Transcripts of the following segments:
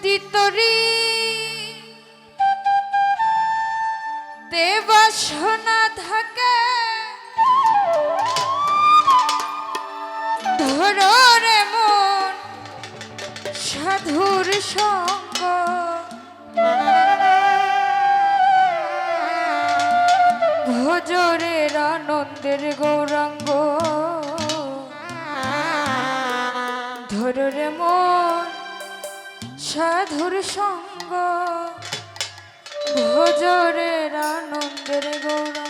যদি তরি দেবাসনা থাকে। ধরো রে মন সাধুর সঙ্গ। ভজরের আনন্দের গৌরাঙ্গ। ধরো রে মন সাধুর সঙ্গ ভজরের আনন্দের গৌরাঙ্গ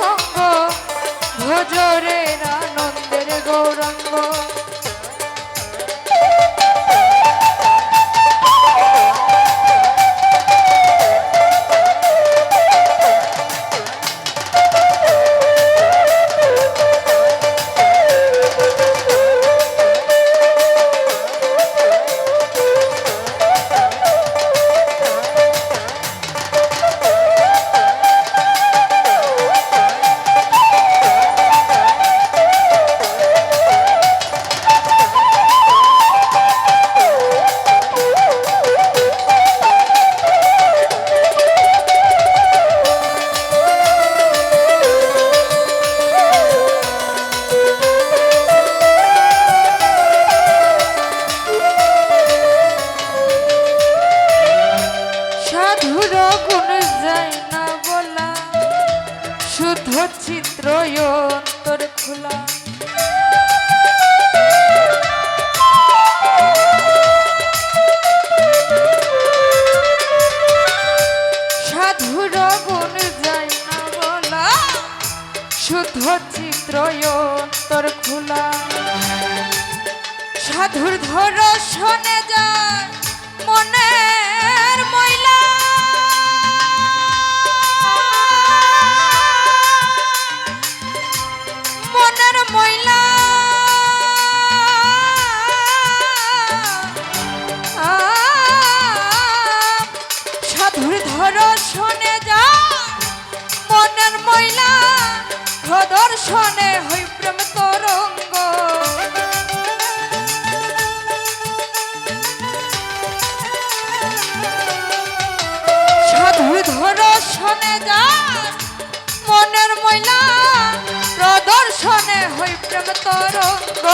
সঙ্গ। ভজরে আনন্দের গৌরঙ্গ। চিত্র অন্তর খোলা। সাধুর গুণ যায় না বলা, শুদ্ধ চিত্র অন্তর খোলা। সাধুর ধর শোনে যায় মনের ময়লা প্রদর্শনে হই প্রেম তরঙ্গ। সাধু ধর শোনে যা মনের ময়লা প্রদর্শনে হই প্রেম তরঙ্গ।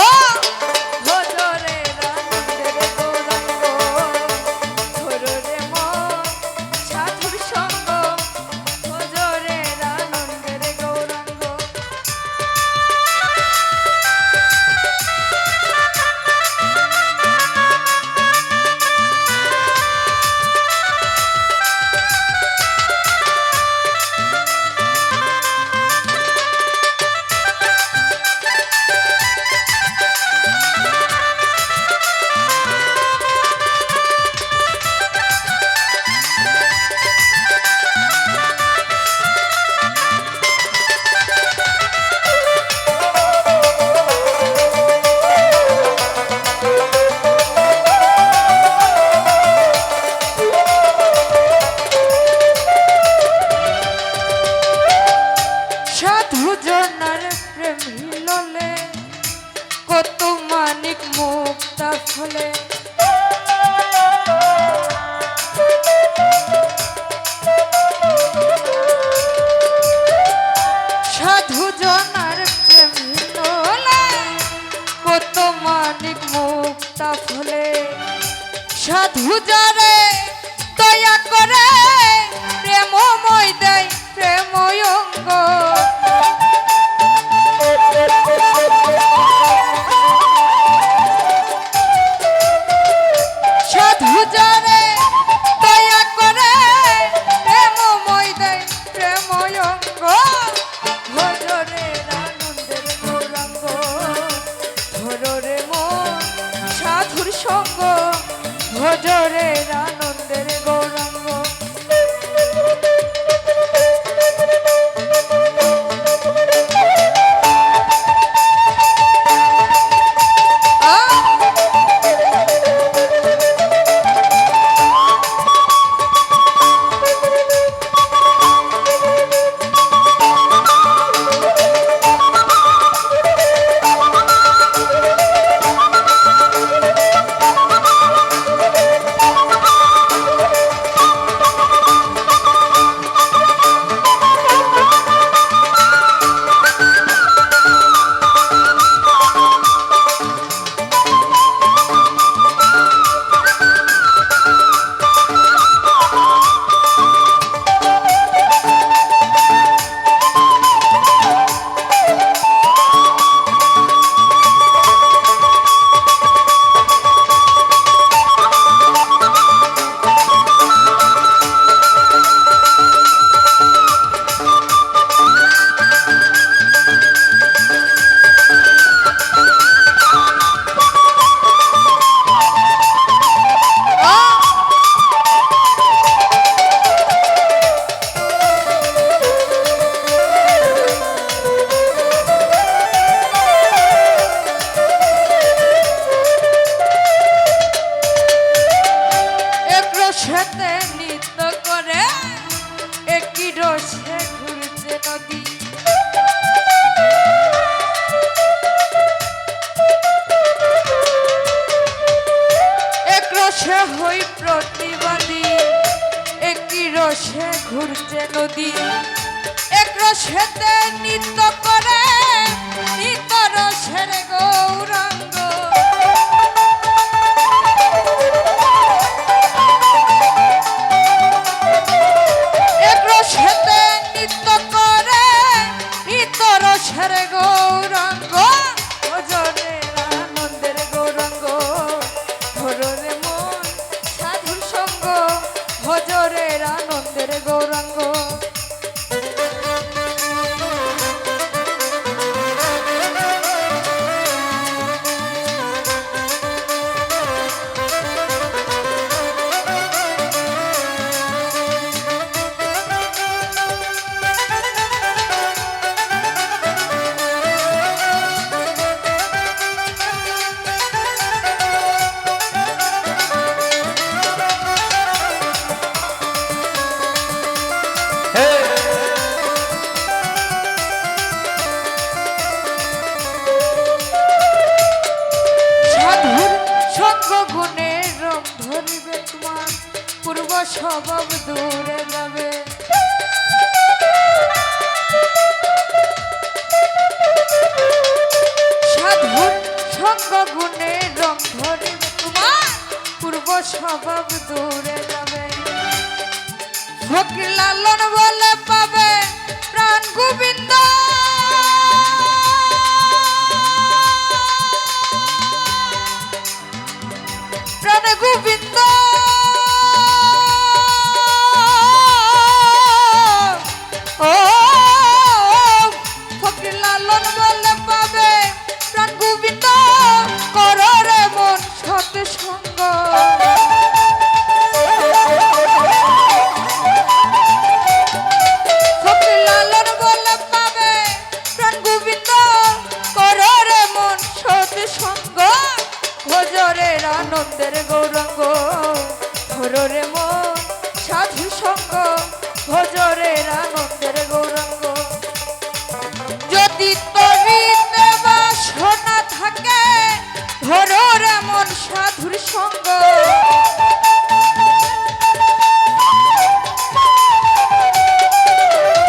ভজরের আনন্দের রসেতে নৃত্য করে একই রসে ঘুরছে নদী। এক রসে হই প্রতিবাদী একই রসে ঘুরছে নদী। এক রসেতে নৃত্য করে নিত রসের গৌরাঙ্গ। রসের গৌরাঙ্গ স্বভাব দূরে যাবে। ফকির লালন বলে পাবে প্রাণ গোবিন্দ। ধরে মন সাধু সঙ্গ ভজরের আনন্দের গৌরঙ্গ। যদি তরিতে বা সোনা থাকে ধরে মন সাধুর সঙ্গ।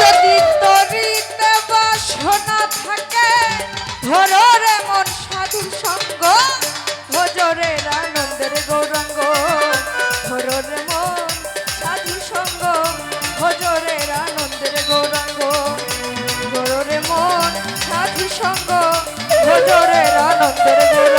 যদি তরিতে বা সোনা থাকে ধরে জোরে আনন্দের গোড়া